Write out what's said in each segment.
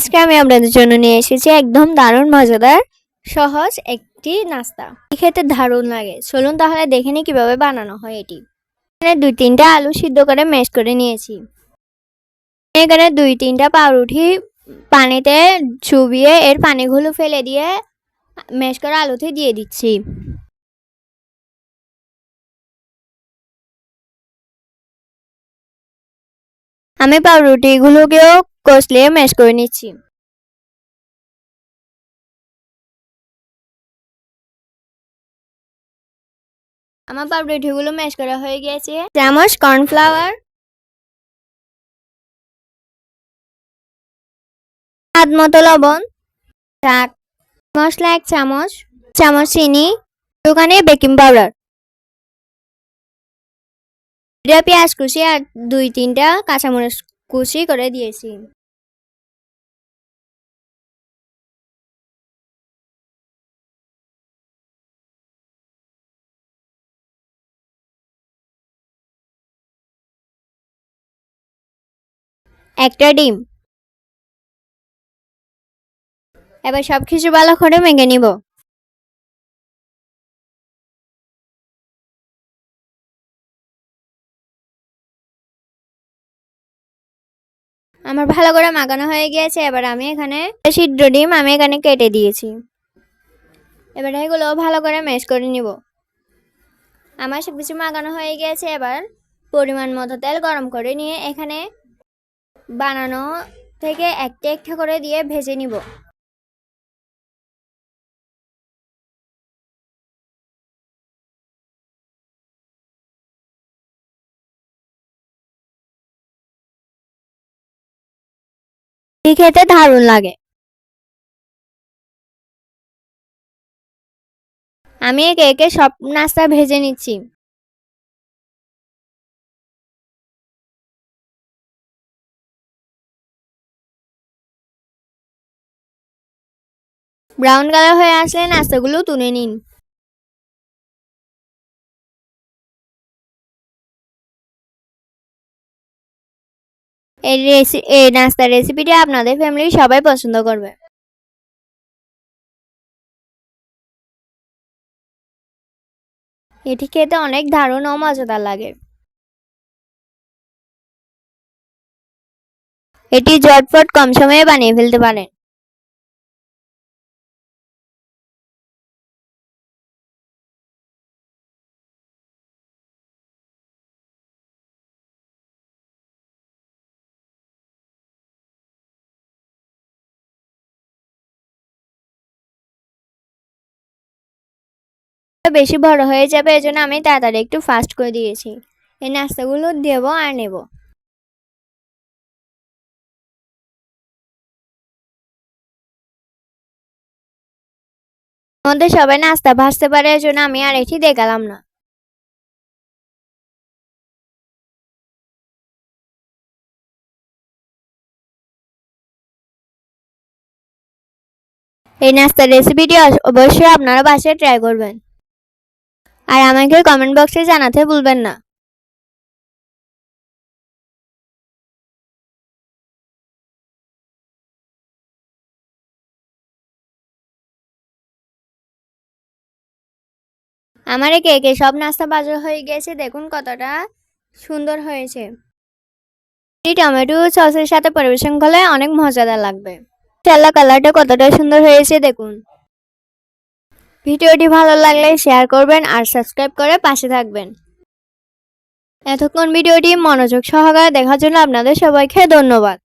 আজকে আমি আপনাদের জন্য নিয়ে এসেছি একদম দারুণ, মজাদার, সহজ একটি নাস্তা। খেতে দারুণ লাগে। চলুন তাহলে দেখে নিই কীভাবে বানানো হয় এটি। এখানে দুই তিনটা আলু সিদ্ধ করে ম্যাশ করে নিয়েছি। এখানে দুই তিনটা পাউরুটি পানিতে চুবিয়ে এর পানিগুলো ফেলে দিয়ে ম্যাশ করা আলুতে দিয়ে দিচ্ছি। আমি পাউরুটিগুলোকেও কষলিয়ে ম্যাশ করে নিচ্ছি আমার পাউরুটিগুলো ম্যাশ করা হয়ে গিয়েছে চামচ কর্নফ্লাওয়ার স্বাদ মতো লবণ চাট মশলা এক চামচ চামচ চিনি দোকানে বেকিং পাউডার এটা পেঁয়াজ কুচি আর দুই তিনটা কাঁচামরিচ কুচি করে দিয়েছি। একটা ডিম। এবার সব কিছু ভালো করে মেখে নিব। আমার ভালো করে মাখানো হয়ে গিয়েছে, এবার আমি এখানে সিদ্ধ ডিম আমি এখানে কেটে দিয়েছি। এবার এগুলো ভালো করে ম্যাশ করে নিব। আমার সব কিছু মাখানো হয়ে গিয়েছে, এবার পরিমাণ মতো তেল গরম করে নিয়ে এখানে বানানো থেকে একটা একটা করে দিয়ে ভেজে নিব। এটি খেতে দারুণ লাগে। আমি একে একে সব নাস্তা ভেজে নিচ্ছি। ব্রাউন কালার হয়ে আসলে নাস্তাগুলো তুলে নিন। এই রেসি এই নাস্তার রেসিপিটি আপনাদের ফ্যামিলি সবাই পছন্দ করবে। এটি খেতে অনেক দারুণ ও মজাদার লাগে। এটি ঝটফট কম সময়ে বানিয়ে ফেলতে পারেন। বেশি বড় হয়ে যাবে, এজন্য আমি তাড়াতাড়ি একটু ফাস্ট করে দিয়েছি। এই নাস্তাগুলো দেবো আর নেব। মধ্যে সবাই নাস্তা ভাসতে পারে, এজন্য আমি আর এটি দেখালাম না। এই নাস্তার রেসিপিটি অবশ্যই আপনারা বাসায় ট্রাই করবেন। আর আমাকে কমেন্ট বক্সে জানাতে ভুলবেন না। আমার একে একে সব নাস্তা বাজার হয়ে গেছে দেখুন কতটা সুন্দর হয়েছে। টমেটো সসের সাথে পরিবেশন করলে অনেক মজাদার লাগবে। চাল্লা কালারটা কতটা সুন্দর হয়েছে দেখুন। ভিডিওটি ভালো লাগলে শেয়ার করবেন আর সাবস্ক্রাইব করে পাশে থাকবেন। এতক্ষণ ভিডিওটি মনোযোগ সহকারে দেখার জন্য আপনাদের সবাইকে ধন্যবাদ।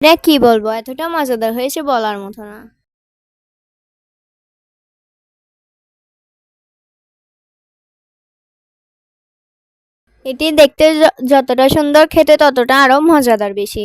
এটা কি বলব? এতটা মজাদার হয়েছে বলার মতো না। এটি দেখতে যতটা সুন্দর খেতে ততটা আরও মজাদার বেশি।